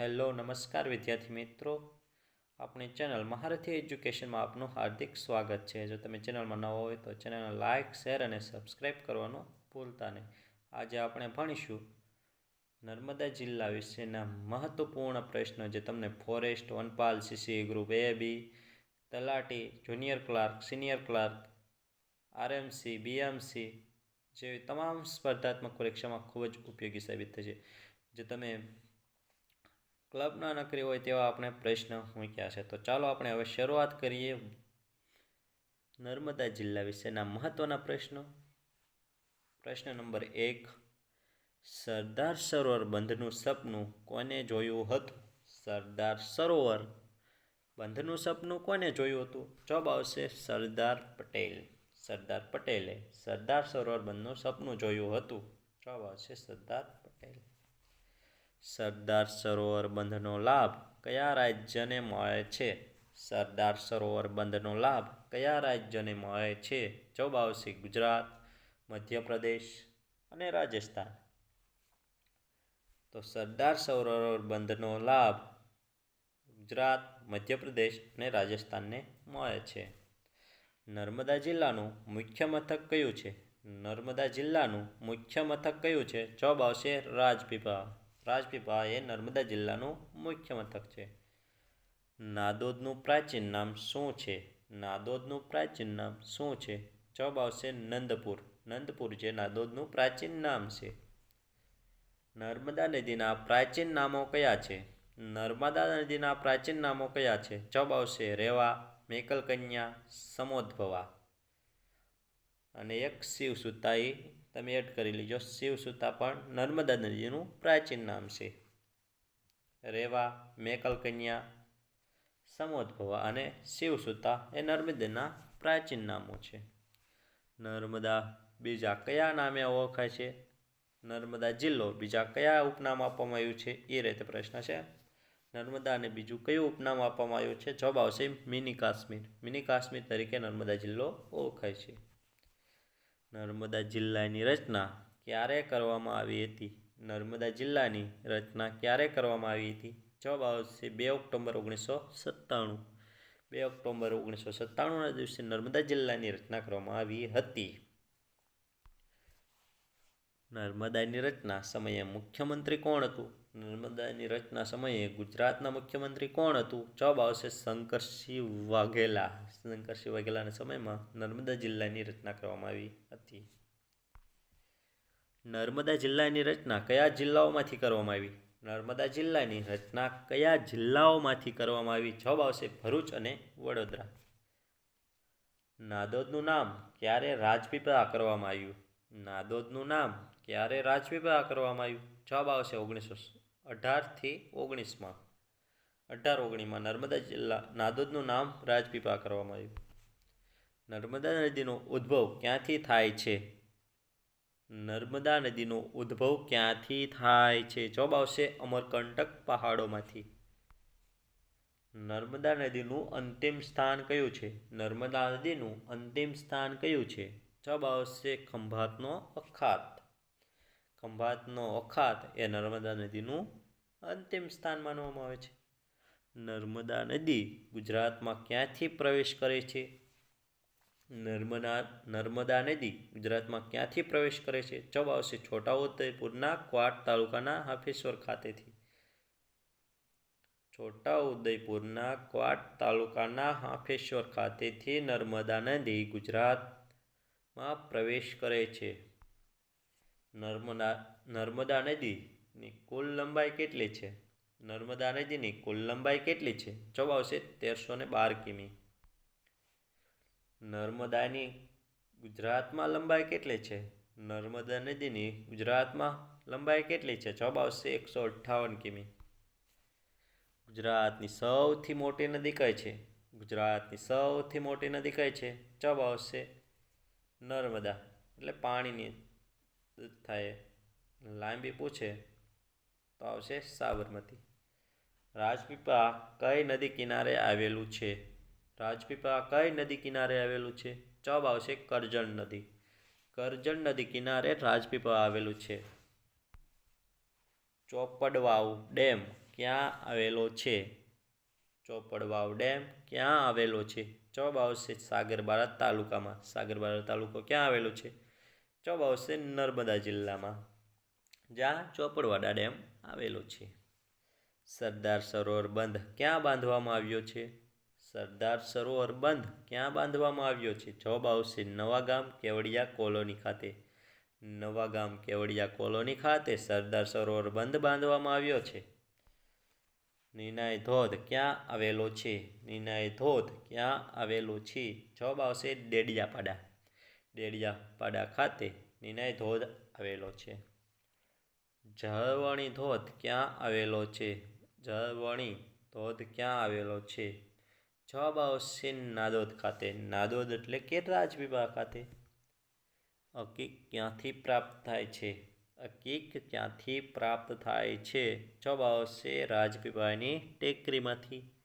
Hello, નમસ્કાર વિદ્યાર્થી મિત્રો. આપણી ચેનલ મહારથી એજ્યુકેશનમાં આપનું હાર્દિક સ્વાગત છે. જો તમે ચેનલમાં નવા હોય તો ચેનલને લાઇક શેર અને સબસ્ક્રાઈબ કરવાનું ભૂલતા નહીં. આજે આપણે ભણીશું નર્મદા જિલ્લા વિશેના મહત્વપૂર્ણ પ્રશ્નો જે તમને ફોરેસ્ટ, વનપાલ સીસી ગ્રુપ એ, બી, તલાટી, junior clerk, senior clerk, RMC, BMC જેવી તમામ સ્પર્ધાત્મક પરીક્ષામાં ખૂબ જ ઉપયોગી સાબિત થશે. જે તમે ક્લબના નકરી હોય તેવા આપણે પ્રશ્ન મૂક્યા છે. તો ચાલો આપણે હવે શરૂઆત કરીએ નર્મદા જિલ્લા વિશેના મહત્ત્વના પ્રશ્નો. પ્રશ્ન નંબર એક, સરદાર સરોવર બંધનું સપનું કોને જોયું હતું? સરદાર સરોવર બંધનું સપનું કોને જોયું હતું? જવાબ આવશે સરદાર પટેલ. સરદાર પટેલે સરદાર સરોવર બંધનું સપનું જોયું હતું. જવાબ આવશે સરદાર પટેલ. સરદાર સરોવર બંધનો લાભ કયા રાજ્યને મળે છે? સરદાર સરોવર બંધનો લાભ કયા રાજ્યને મળે છે? જવાબ આવશે ગુજરાત, મધ્યપ્રદેશ અને રાજસ્થાન. તો સરદાર સરોવર બંધનો લાભ ગુજરાત, મધ્યપ્રદેશ અને રાજસ્થાનને મળે છે. નર્મદા જિલ્લાનું મુખ્ય મથક કયું છે? નર્મદા જિલ્લાનું મુખ્ય મથક કયું છે? જવાબ આવશે રાજપીપળા. રાજપીપળા એ નર્મદા જિલ્લાનું મુખ્ય મથક છે. નાદોદનું પ્રાચીન નામ શું છે? નાદોદનું પ્રાચીન નામ શું છે? જવાબ આવશે નંદપુર. નંદપુર જે નાદોદનું પ્રાચીન નામ છે. નર્મદા નદીના પ્રાચીન નામો કયા છે? નર્મદા નદીના પ્રાચીન નામો કયા છે? જવાબ આવશે રેવા, મેકલકન્યા સમોદભવા અને એક શિવસુતાઈ તમે એડ કરી લેજો. શિવસુતા પણ નર્મદા નદીનું પ્રાચીન નામ છે. રેવા મેકલ કન્યા સમોદ્ભવા અને શિવસુતા એ નર્મદાના પ્રાચીન નામો છે. નર્મદા બીજા કયા નામે ઓળખાય છે? નર્મદા જિલ્લો બીજા કયા ઉપનામ આપવામાં આવ્યું છે? એ રીતે પ્રશ્ન છે. નર્મદાને બીજું કયું ઉપનામ આપવામાં આવ્યું છે? જવાબ આવશે મિની કાશ્મીર. મિની કાશ્મીર તરીકે નર્મદા જિલ્લો ઓળખાય છે. નર્મદા જિલ્લાની રચના ક્યારે કરવામાં આવી હતી? નર્મદા જિલ્લાની રચના ક્યારે કરવામાં આવી હતી? જવાબ આવશે બે ઓક્ટોબર ઓગણીસો સત્તાણું. બે ઓક્ટોબર ઓગણીસો સત્તાણુંના દિવસે નર્મદા જિલ્લાની રચના કરવામાં આવી હતી. નર્મદાની રચના સમયે મુખ્યમંત્રી કોણ હતું? નર્મદાની રચના સમયે ગુજરાતના મુખ્યમંત્રી કોણ હતું? જવાબ આવશે શંકરસિંહ વાઘેલા. શંકરસિંહ વાઘેલાના સમયમાં નર્મદા જિલ્લાની રચના કરવામાં આવી હતી. નર્મદા જિલ્લાની રચના કયા જિલ્લાઓમાંથી કરવામાં આવી? નર્મદા જિલ્લાની રચના કયા જિલ્લાઓમાંથી કરવામાં આવી? જવાબ આવશે ભરૂચ અને વડોદરા. નાદોદનું નામ ક્યારે રાજપીપળા કરવામાં આવ્યું? નાદોદનું નામ ક્યારે રાજપીપળા કરવામાં આવ્યું? જવાબ આવશે ઓગણીસો અઢારથી ઓગણીસમાં. અઢાર ઓગણીસમાં નર્મદા જિલ્લા, નાદોદનું નામ રાજપીપા કરવામાં આવ્યું. નર્મદા નદીનો ઉદ્ભવ ક્યાંથી થાય છે? નર્મદા નદીનો ઉદ્ભવ ક્યાંથી થાય છે? જવાબ આવશે અમરકંટક પહાડોમાંથી. નર્મદા નદીનું અંતિમ સ્થાન કયું છે? નર્મદા નદીનું અંતિમ સ્થાન કયું છે? જવાબ આવશે ખંભાતનો અખાત. ખંભાતનો અખાત એ નર્મદા નદીનું અંતિમ સ્થાન માનવામાં આવે છે. નર્મદા નદી ગુજરાતમાં ક્યાંથી પ્રવેશ કરે છે? નર્મદા નર્મદા નદી ગુજરાતમાં ક્યાંથી પ્રવેશ કરે છે? જવાબ આવશે છોટાઉદેપુરના ક્વાટ તાલુકાના હાફેશ્વર ખાતેથી. છોટાઉદેપુરના ક્વાટ તાલુકાના હાફેશ્વર ખાતેથી નર્મદા નદી ગુજરાતમાં પ્રવેશ કરે છે. નર્મદા નર્મદા નદીની કુલ લંબાઈ કેટલી છે? નર્મદા નદીની કુલ લંબાઈ કેટલી છે? જવાબ આવશે તેરસો ને બાર કિમી. નર્મદાની ગુજરાતમાં લંબાઈ કેટલી છે? નર્મદા નદીની ગુજરાતમાં લંબાઈ કેટલી છે? જવાબ આવશે એકસો અઠ્ઠાવન કિમી. ગુજરાતની સૌથી મોટી નદી કઈ છે? ગુજરાતની સૌથી મોટી નદી કઈ છે? જવાબ આવશે નર્મદા. એટલે પાણીની થાય. લાંબી પૂછે તો આવશે સાબરમતી. રાજપીપળા કઈ નદી કિનારે આવેલું છે? રાજપીપળા કઈ નદી કિનારે આવેલું છે? જવાબ આવશે કરજણ નદી. કરજણ નદી કિનારે રાજપીપળા આવેલું છે. ચોપડવાવ ડેમ ક્યાં આવેલો છે? ચોપડવાવ ડેમ ક્યાં આવેલો છે? જવાબ આવશે સાગરબારા તાલુકામાં. સાગરબારા તાલુકો ક્યાં આવેલો છે? જવાબ આવશે નર્મદા જિલ્લામાં? જ્યાં ચોપડવાડા ડેમ આવેલો છે. સરદાર સરોવર બંધ ક્યાં બાંધવામાં આવ્યો છે? સરદાર સરોવર બંધ ક્યાં બાંધવામાં આવ્યો છે? જવાબ આવશે નવાગામ કેવડિયા કોલોની ખાતે. નવાગામ કેવડિયા કોલોની ખાતે સરદાર સરોવર બંધ બાંધવામાં આવ્યો છે. નિનાય ધોધ ક્યાં આવેલો છે? નિનાય ધોધ ક્યાં આવેલો છે? જવાબ આવશે ડેડિયાપાડા. ડેડિયાપાડા ખાતે નિનાય ધોધ આવેલો છે. જળવણી ધોધ ક્યાં આવેલો છે? જળવણી ધોધ ક્યાં આવેલો છે? જવાબ આવશે નાદોદ ખાતે. નાદોદ એટલે કે રાજપીપળા ખાતે. અકીક ક્યાંથી પ્રાપ્ત થાય છે? અકીક ક્યાંથી પ્રાપ્ત થાય છે? જવાબ આવશે રાજપીપળાની ટેકરીમાંથી.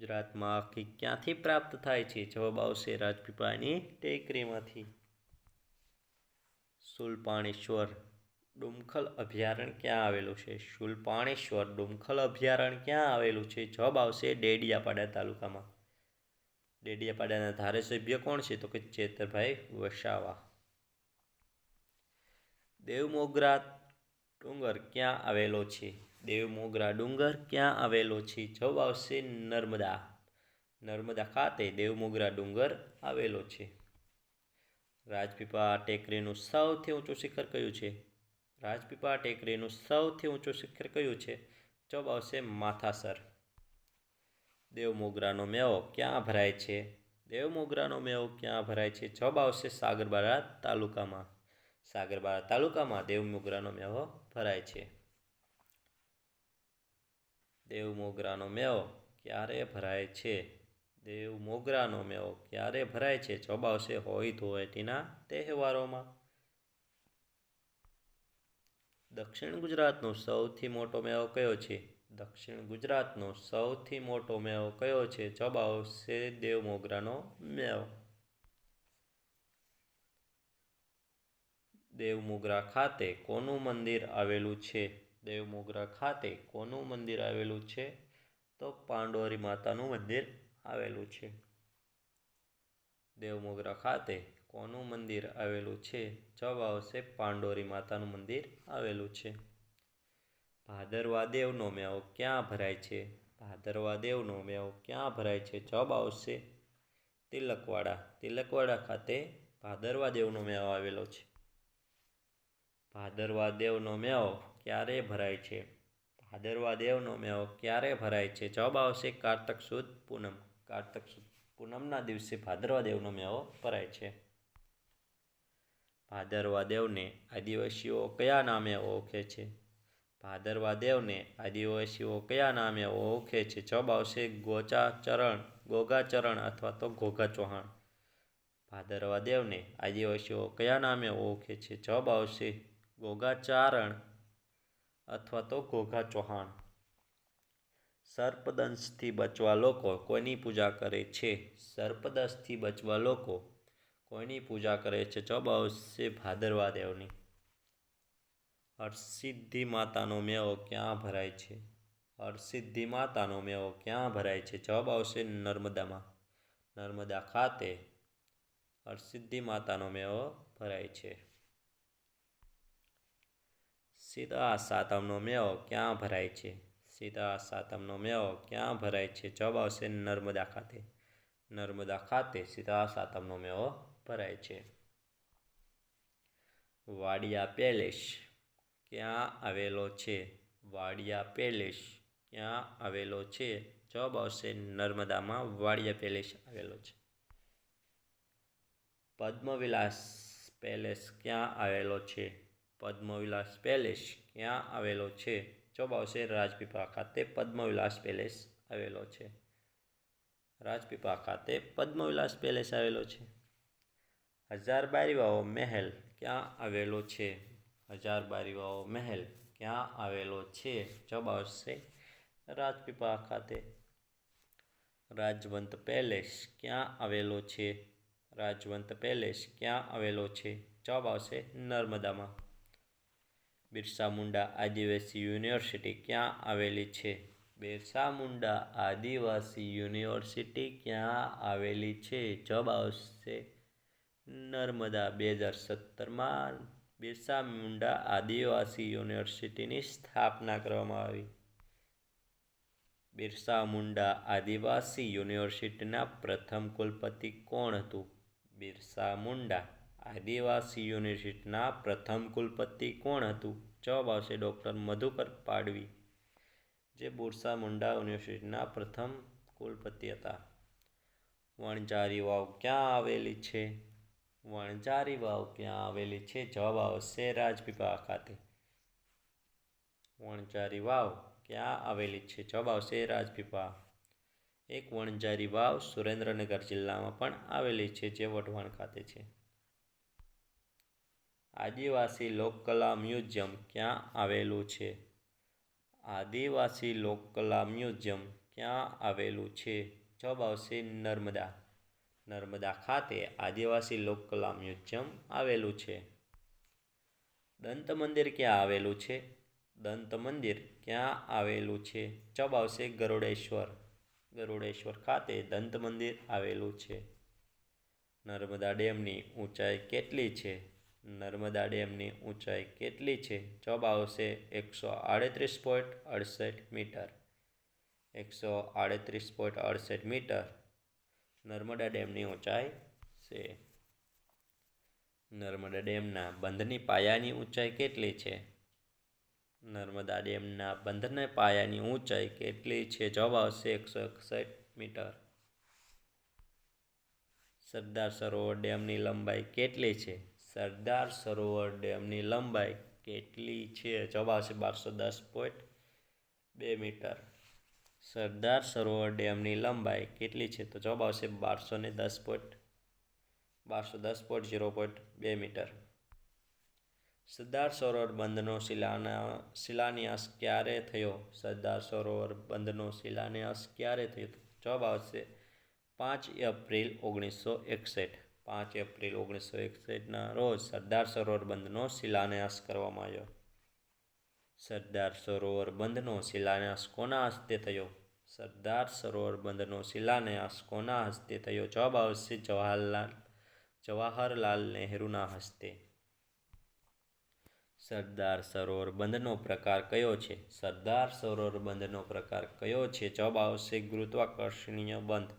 ગુજરાતમાં આખી ક્યાંથી પ્રાપ્ત થાય છે? જવાબ આવશે રાજપીપળાની ટેકરીમાંથી. શુલપાણેશ્વર ડુમખલ અભયારણ્ય ક્યાં આવેલું છે? શુલપાણેશ્વર ડુમખલ અભયારણ્ય ક્યાં આવેલું છે? જવાબ આવશે ડેડિયાપાડા તાલુકામાં. ડેડિયાપાડાના ધારાસભ્ય કોણ છે? તો કે ચેતરભાઈ વસાવા. દેવમોગરા ડુંગર ક્યાં આવેલો છે? દેવમોગરા ડુંગર ક્યાં આવેલો છે? જવાબ આવશે નર્મદા. નર્મદા ખાતે દેવમોગરા ડુંગર આવેલો છે. રાજપીપળા ટેકરીનું સૌથી ઊંચું શિખર કયું છે? રાજપીપળા ટેકરીનું સૌથી ઊંચું શિખર કયું છે? જવાબ આવશે માથાસર. દેવમોગરાનો મેળો ક્યાં ભરાય છે? દેવમોગરાનો મેળો ક્યાં ભરાય છે? જવાબ આવશે સાગરબારા તાલુકામાં. સાગરબારા તાલુકામાં દેવમોગરાનો મેળો ભરાય છે. દેવમોગરાનો મેળો ક્યારે ભરાય છે? દેવ મોગરાનો મેળો ક્યારે ભરાય છે? જવાબ આવશે હોળી ધૂળેટીના તહેવારોમાં. દક્ષિણ ગુજરાતનો સૌથી મોટો મેળો કયો છે? દક્ષિણ ગુજરાતનો સૌથી મોટો મેળો કયો છે? જવાબ આવશે દેવમોગરાનો મેળો દેવમોગરા ખાતે કોનું મંદિર આવેલું છે? દેવમોગરા ખાતે કોનું મંદિર આવેલું છે? તો પાંડોરી માતાનું મંદિર આવેલું છે. દેવમોગરા ખાતે કોનું મંદિર આવેલું છે? જવાબ આવશે પાંડોરી માતાનું મંદિર આવેલું છે. ભાદરવા દેવનો મેળો ક્યાં ભરાય છે? ભાદરવા દેવનો મેળો ક્યાં ભરાય છે? જવાબ આવશે તિલકવાડા. તિલકવાડા ખાતે ભાદરવા દેવનો મેળો આવેલો છે. ભાદરવા દેવનો મેળો ક્યારે ભરાય છે? ભાદરવા દેવનો મેળો ક્યારે ભરાય છે? જવાબ આવશે કારતક સુદ પૂનમ. કારતક સુદ પૂનમના દિવસે ભાદરવા દેવનો મેળો ભરાય છે. ભાદરવા દેવને આદિવાસીઓ કયા નામે ઓળખે છે? ભાદરવા દેવને આદિવાસીઓ કયા નામે ઓળખે છે? જવાબ આવશે ગોચાચરણ, ગોગાચરણ અથવા તો ઘોઘા ચૌહાણ ભાદરવા દેવને આદિવાસીઓ કયા નામે ઓળખે છે? જવાબ આવશે ગોગાચારણ અથવા તો ઘોઘા ચૌહાણ. સર્પદંશથી બચવા લોકો કોઈની પૂજા કરે છે? સર્પદંશથી બચવા લોકો કોઈની પૂજા કરે છે? જવાબ આવશે ભાદરવા દેવની હરસિદ્ધિ માતાનો મેળો ક્યાં ભરાય છે? હરસિદ્ધિ માતાનો મેળો ક્યાં ભરાય છે? જવાબ આવશે નર્મદામાં. નર્મદા ખાતે હરસિદ્ધિ માતાનો મેળો ભરાય છે. સીતા સાતમનો મેળો ક્યાં ભરાય છે? સીતા સાતમનો મેળો ક્યાં ભરાય છે? જવાબ આવશે નર્મદા ખાતે. નર્મદા ખાતે સીતા સાતમનો મેળો ભરાય છે. વાડિયા પેલેસ ક્યાં આવેલો છે? વાડિયા પેલેસ ક્યાં આવેલો છે? જવાબ આવશે નર્મદામાં વાડિયા પેલેસ આવેલો છે. પદ્મવિલાસ પેલેસ ક્યાં આવેલો છે? પદ્મવિલાસ પેલેસ ક્યાં આવેલો છે? જવાબ આવશે રાજપીપળા ખાતે પદ્મવિલાસ પેલેસ આવેલો છે. રાજપીપળા ખાતે પદ્મવિલાસ પેલેસ આવેલો છે. હજાર બારીવાઓ મહેલ ક્યાં આવેલો છે? હજાર બારીવાઓ મહેલ ક્યાં આવેલો છે? જવાબ આવશે રાજપીપળા ખાતે. રાજવંત પેલેસ ક્યાં આવેલો છે? રાજવંત પેલેસ ક્યાં આવેલો છે? જવાબ આવશે નર્મદામાં. બિરસા મુંડા આદિવાસી યુનિવર્સિટી ક્યાં આવેલી છે? બિરસા મુંડા આદિવાસી યુનિવર્સિટી ક્યાં આવેલી છે? જવાબ આવશે નર્મદા બે હજાર સત્તરમાં. બિરસા મુંડા આદિવાસી યુનિવર્સિટીની સ્થાપના કરવામાં આવી. બિરસા મુંડા આદિવાસી યુનિવર્સિટીના પ્રથમ કુલપતિ કોણ હતું? બિરસા મુંડા. આદિવાસી યુનિવર્સિટીના પ્રથમ કુલપતિ કોણ હતું? જવાબ આવશે ડૉક્ટર મધુકર પાડવી, જે બોરસા મુંડા યુનિવર્સિટીના પ્રથમ કુલપતિ હતા. વણઝારી વાવ ક્યાં આવેલી છે? વણઝારી વાવ ક્યાં આવેલી છે? જવાબ આવશે રાજપીપળા ખાતે. વણઝારી વાવ ક્યાં આવેલી છે? જવાબ આવશે રાજપીપળા એક વણઝારી વાવ સુરેન્દ્રનગર જિલ્લામાં પણ આવેલી છે, જે વઢવાણ ખાતે છે. આદિવાસી લોકકલા મ્યુઝિયમ ક્યાં આવેલું છે? આદિવાસી લોકકલા મ્યુઝિયમ ક્યાં આવેલું છે? જવાબ આવશે નર્મદા. નર્મદા ખાતે આદિવાસી લોકકલા મ્યુઝિયમ આવેલું છે. દંત મંદિર ક્યાં આવેલું છે? દંત મંદિર ક્યાં આવેલું છે? જવાબ આવશે ગરુડેશ્વર. ગરુડેશ્વર ખાતે દંત મંદિર આવેલું છે. નર્મદા ડેમની ઊંચાઈ કેટલી છે? નર્મદા ડેમની ઊંચાઈ કેટલી છે? જવાબ આવશે એકસો આડત્રીસ પોઈન્ટ અડસઠ મીટર. એકસો આડત્રીસ પોઈન્ટ અડસઠ મીટર. નર્મદા ડેમની ઊંચાઈ છે. નર્મદા ડેમના બંધની પાયાની ઊંચાઈ કેટલી છે? નર્મદા ડેમના બંધને પાયાની ઊંચાઈ કેટલી છે? જવાબ આવશે એકસો એકસઠ મીટર. સરદાર સરોવર ડેમની લંબાઈ કેટલી છે? સરદાર સરોવર ડેમની લંબાઈ કેટલી છે? જવાબ છે બારસો દસ પોઈન્ટ બે મીટર. સરદાર સરોવર ડેમની લંબાઈ કેટલી છે? તો જવાબ આવશે બારસો ને દસ પોઈન્ટ બારસો દસ પોઈન્ટ ઝીરો પોઈન્ટ બે મીટર. સરદાર સરોવર બંધનો શિલાના, શિલાન્યાસ ક્યારે થયો? સરદાર સરોવર બંધનો શિલાન્યાસ ક્યારે થયો? જવાબ આવશે પાંચ એપ્રિલ ઓગણીસો એકસઠ. પાંચ એપ્રિલ ઓગણીસો એકસઠના રોજ સરદાર સરોવર બંધનો શિલાન્યાસ કરવામાં આવ્યો. સરદાર સરોવર બંધનો શિલાન્યાસ કોના હસ્તે થયો? સરદાર સરોવર બંધનો શિલાન્યાસ કોના હસ્તે થયો? જવાબ આવશે જવાહરલાલ જવાહરલાલ નહેરુના હસ્તે. સરદાર સરોવર બંધનો પ્રકાર કયો છે? સરદાર સરોવર બંધનો પ્રકાર કયો છે? જવાબ આવશે ગુરુત્વાકર્ષણીય બંધ.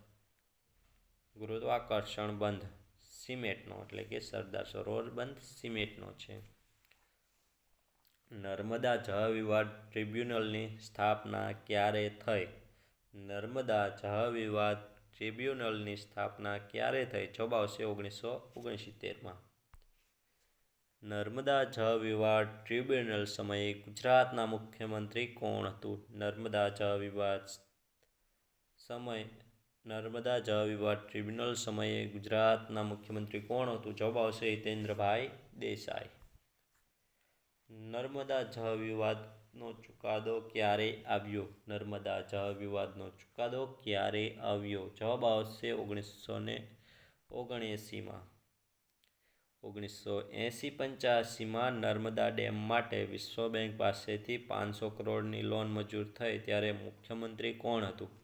ગુરુત્વાકર્ષણ બંધ. સિમેન્ટનો, એટલે કે સરદાર સરોવર બંધ સિમેન્ટનો છે. નર્મદા જળ વિવાદ ટ્રિબ્યુનલની સ્થાપના ક્યારે થઈ? નર્મદા જળ વિવાદ ટ્રિબ્યુનલની સ્થાપના ક્યારે થઈ? જવાબ આવશે ઓગણીસો ઓગણસિત્તેરમાં. નર્મદા જળ વિવાદ ટ્રિબ્યુનલ સમયે ગુજરાતના મુખ્યમંત્રી કોણ હતું? નર્મદા જળ વિવાદ સમય નર્મદા જળ વિવાદ ટ્રિબ્યુનલ સમયે ગુજરાતના મુખ્યમંત્રી કોણ હતું? જવાબ આવશે હિતેન્દ્રભાઈ દેસાઈ. નર્મદા જળ વિવાદનો ચુકાદો ક્યારે આવ્યો? નર્મદા જળ વિવાદનો ચુકાદો ક્યારે આવ્યો? જવાબ આવશે ઓગણીસો ને ઓગણએંસીમાં. ઓગણીસો એંસી પંચ્યાસીમાં નર્મદા ડેમ માટે વિશ્વ બેંક પાસેથી પાંચસો કરોડની લોન મંજૂર થઈ, ત્યારે મુખ્યમંત્રી કોણ હતું?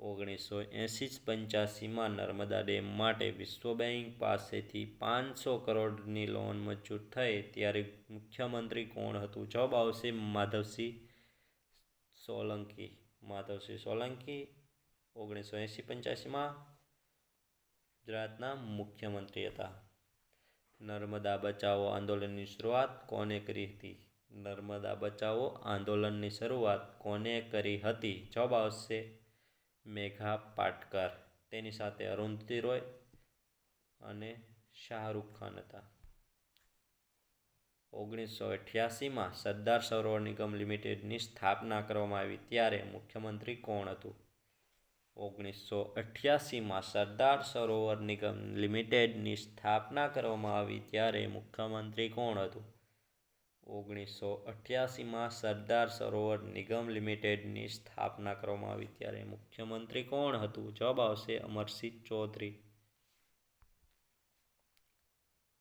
ઓગણીસો એંસી પંચ્યાસીમાં નર્મદા ડેમ માટે વિશ્વ બેંક પાસેથી પાંચસો કરોડની લોન મંજૂર થઈ, ત્યારે મુખ્યમંત્રી કોણ હતું? જવાબ આવશે માધવસિંહ સોલંકી. માધવસિંહ સોલંકી ઓગણીસો એંસી પંચ્યાસીમાં ગુજરાતના મુખ્યમંત્રી હતા. નર્મદા બચાવો આંદોલનની શરૂઆત કોને કરી હતી? નર્મદા બચાવો આંદોલનની શરૂઆત કોને કરી હતી? જવાબ આવશે મેઘા પાટકર. તેની સાથે અરુંધતી રોય અને શાહરૂખ ખાન હતા. ઓગણીસો અઠ્યાસીમાં સરદાર સરોવર નિગમ લિમિટેડની સ્થાપના કરવામાં આવી ત્યારે મુખ્યમંત્રી કોણ હતું? ઓગણીસો અઠ્યાસીમાં સરદાર સરોવર નિગમ લિમિટેડની સ્થાપના કરવામાં આવી ત્યારે મુખ્યમંત્રી કોણ હતું? ઓગણીસો અઠ્યાસીમાં સરદાર સરોવર નિગમ લિમિટેડની સ્થાપના કરવામાં આવી ત્યારે મુખ્યમંત્રી કોણ હતું? જવાબ આવશે અમરસિંહ ચૌધરી.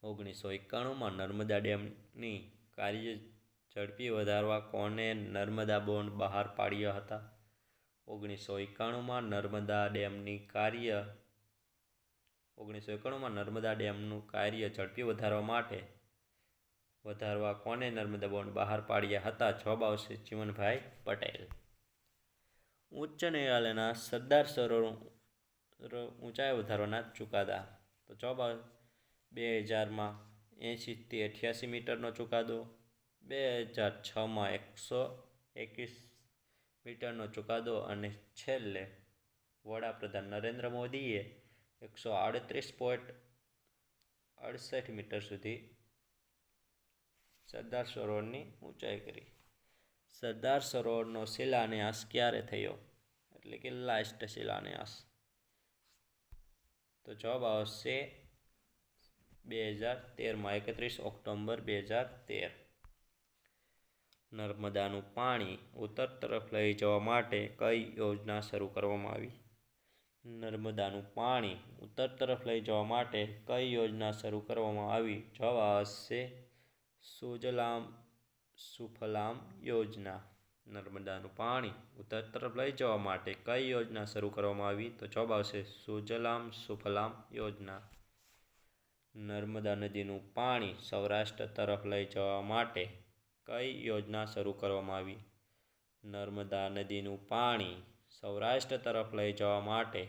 ઓગણીસો એકાણુંમાં નર્મદા ડેમની કાર્ય ઝડપી વધારવા કોને નર્મદા બોન્ડ બહાર પાડ્યા હતા? ઓગણીસો એકાણુંમાં નર્મદા ડેમની કાર્ય ઓગણીસો એકાણુંમાં નર્મદા ડેમનું કાર્ય ઝડપી વધારવા માટે વધારવા કોને નર્મદા બોન્ડ બહાર પાડ્યા હતા? જવાબ આવશે ચીમનભાઈ પટેલ. ઉચ્ચ ન્યાયાલયના સરદાર સરોવર ઊંચાઈ વધારવાના ચુકાદા. તો જવાબ બે હજારમાં એંશીથી અઠ્યાસી મીટરનો ચુકાદો બે હજાર છમાં એકસો એકવીસ મીટરનો ચુકાદો અને છેલ્લે વડાપ્રધાન નરેન્દ્ર મોદીએ એકસો આડત્રીસ પોઈન્ટ અડસઠ મીટર સુધી સરદાર સરોવરની ઊંચાઈ કરી. સરદાર સરોવરનો શિલાન્યાસ ક્યારે થયો? એટલે કે લાસ્ટ શિલાન્યાસ. તો જવાબ આવશે બે હજાર તેરમાં, એકત્રીસ ઓક્ટોબર બે હજાર તેર. નર્મદાનું પાણી ઉત્તર તરફ લઈ જવા માટે કઈ યોજના શરૂ કરવામાં આવી? નર્મદાનું પાણી ઉત્તર તરફ લઈ જવા માટે કઈ યોજના શરૂ કરવામાં આવી? જવાબ આવશે સુજલામ સુફલામ યોજના. નર્મદાનું પાણી ઉત્તર તરફ લઈ જવા માટે કઈ યોજના શરૂ કરવામાં આવી? તો જવાબ આવશે સુજલામ સુફલામ યોજના. નર્મદા નદીનું પાણી સૌરાષ્ટ્ર તરફ લઈ જવા માટે કઈ યોજના શરૂ કરવામાં આવી? નર્મદા નદીનું પાણી સૌરાષ્ટ્ર તરફ લઈ જવા માટે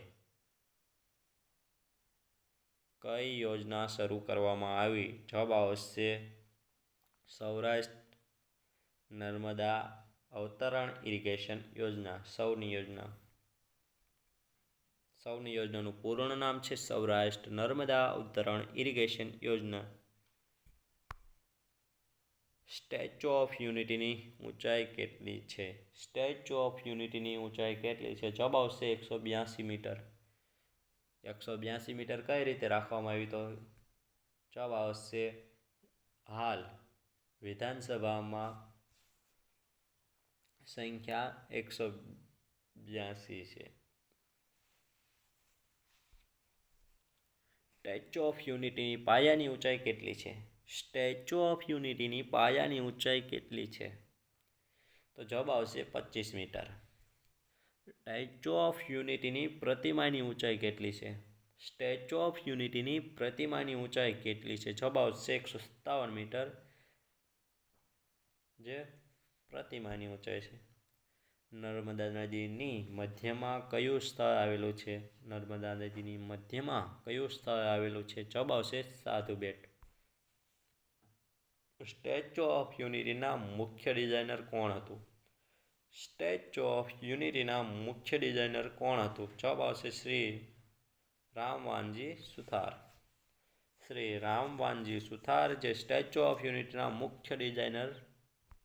કઈ યોજના શરૂ કરવામાં આવી? જવાબ આવશે સૌરાષ્ટ્ર નર્મદા અવતરણ ઇરિગેશન યોજના, સૌની યોજના. સૌની યોજનાનું પૂર્ણ નામ છે સૌરાષ્ટ્ર નર્મદા અવતરણ ઇરિગેશન યોજના. સ્ટેચ્યુ ઓફ યુનિટીની ઊંચાઈ કેટલી છે? સ્ટેચ્યુ ઓફ યુનિટીની ઊંચાઈ કેટલી છે? જવાબ આવશે એકસો બ્યાસી મીટર. એકસો બ્યાસી મીટર કઈ રીતે રાખવામાં આવી તો? જવાબ આવશે હાલ. વિધાનસભામાં સંખ્યા એકસો બ્યાસી છે. સ્ટેચ્યુ ઓફ યુનિટીની પાયાની ઊંચાઈ કેટલી છે? સ્ટેચ્યુ ઓફ યુનિટીની પાયાની ઊંચાઈ કેટલી છે? તો જવાબ આવશે પચીસ મીટર. સ્ટેચ્યુ ઓફ યુનિટીની પ્રતિમાની ઊંચાઈ કેટલી છે? સ્ટેચ્યુ ઓફ યુનિટીની પ્રતિમાની ઊંચાઈ કેટલી છે? જવાબ આવશે એકસો સત્તાવન મીટર. જે પ્રતિમાની ઊંચાઈ છે. નર્મદા નદીની મધ્યમાં કયું સ્થળ આવેલું છે? નર્મદા નદીની મધ્યમાં કયું સ્થળ આવેલું છે? જવાબ આવશે સાધુ બેટ સ્ટેચ્યુ ઓફ યુનિટીના મુખ્ય ડિઝાઇનર કોણ હતું? સ્ટેચ્યુ ઓફ યુનિટીના મુખ્ય ડિઝાઇનર કોણ હતું? જવાબ આવશે શ્રી રામવાનજી સુથાર. શ્રી રામવાનજી સુથાર જે સ્ટેચ્યુ ઓફ યુનિટીના મુખ્ય ડિઝાઇનર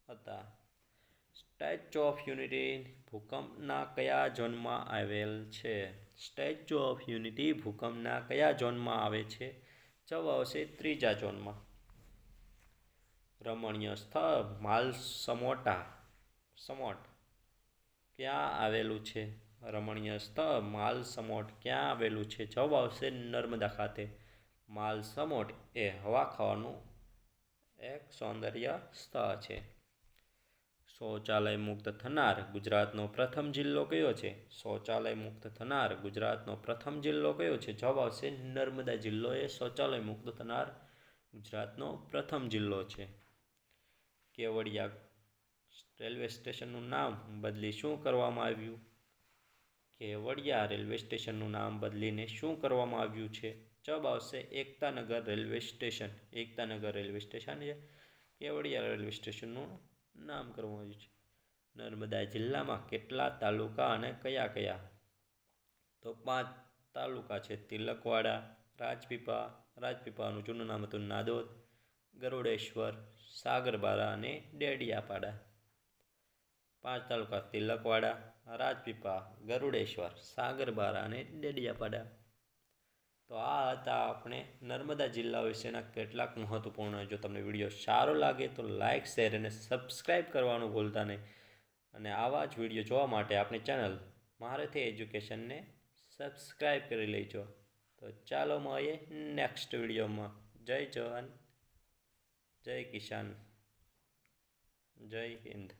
હતા. સ્ટેચ્યુ ઓફ યુનિટી ભૂકંપના કયા ઝોનમાં આવેલ છે? સ્ટેચ્યુ ઓફ યુનિટી ભૂકંપના કયા ઝોનમાં આવે છે? જવાબ આવશે ત્રીજા ઝોનમાં. રમણીય સ્થળ માલ સમોટા. સમોટ ક્યાં આવેલું છે? રમણીય સ્થળ માલ સમોટ ક્યાં આવેલું છે? જવાબ આવશે નર્મદા ખાતે. માલ સમોટ એ હવા ખાવાનું એક સૌંદર્ય સ્થળ છે. શૌચાલય મુક્ત થનાર ગુજરાતનો પ્રથમ જિલ્લો કયો છે? શૌચાલય મુક્ત થનાર ગુજરાતનો પ્રથમ જિલ્લો કયો છે? જવાબ આવશે નર્મદા જિલ્લો. એ શૌચાલય મુક્ત થનાર ગુજરાતનો પ્રથમ જિલ્લો છે. કેવડિયા રેલવે સ્ટેશનનું નામ બદલી શું કરવામાં આવ્યું? કેવડિયા રેલવે સ્ટેશનનું નામ બદલીને શું કરવામાં આવ્યું છે? જવાબ આવશે Ektanagar railway station. Ektanagar railway station છે. કેવડિયા રેલવે સ્ટેશનનું નામ કરવામાં આવ્યું છે. નર્મદા જિલ્લામાં કેટલા તાલુકા અને કયા કયા? તો પાંચ તાલુકા છે. તિલકવાડા, રાજપીપા, રાજપીપાનું જૂનું નામ હતું નાદોદ, ગરુડેશ્વર, સાગરબારા અને ડેડિયાપાડા. પાંચ તાલુકા તિલકવાડા, રાજપીપા, ગરુડેશ્વર, સાગરબારા અને ડેડિયાપાડા. તો આ હતા આપણે નર્મદા જિલ્લા વિશેના કેટલાક મહત્વપૂર્ણ, જો તમને વીડિયો સારો લાગે તો લાઇક શેર અને સબસ્ક્રાઈબ કરવાનું ભૂલતા નહીં. અને આવા જ વીડિયો જોવા માટે આપણી ચેનલ મહારથી એજ્યુકેશનને સબસ્ક્રાઈબ કરી લેજો. તો ચાલો મળીએ નેક્સ્ટ વિડીયોમાં. જય જવાન, જય કિસાન, જય હિન્દ.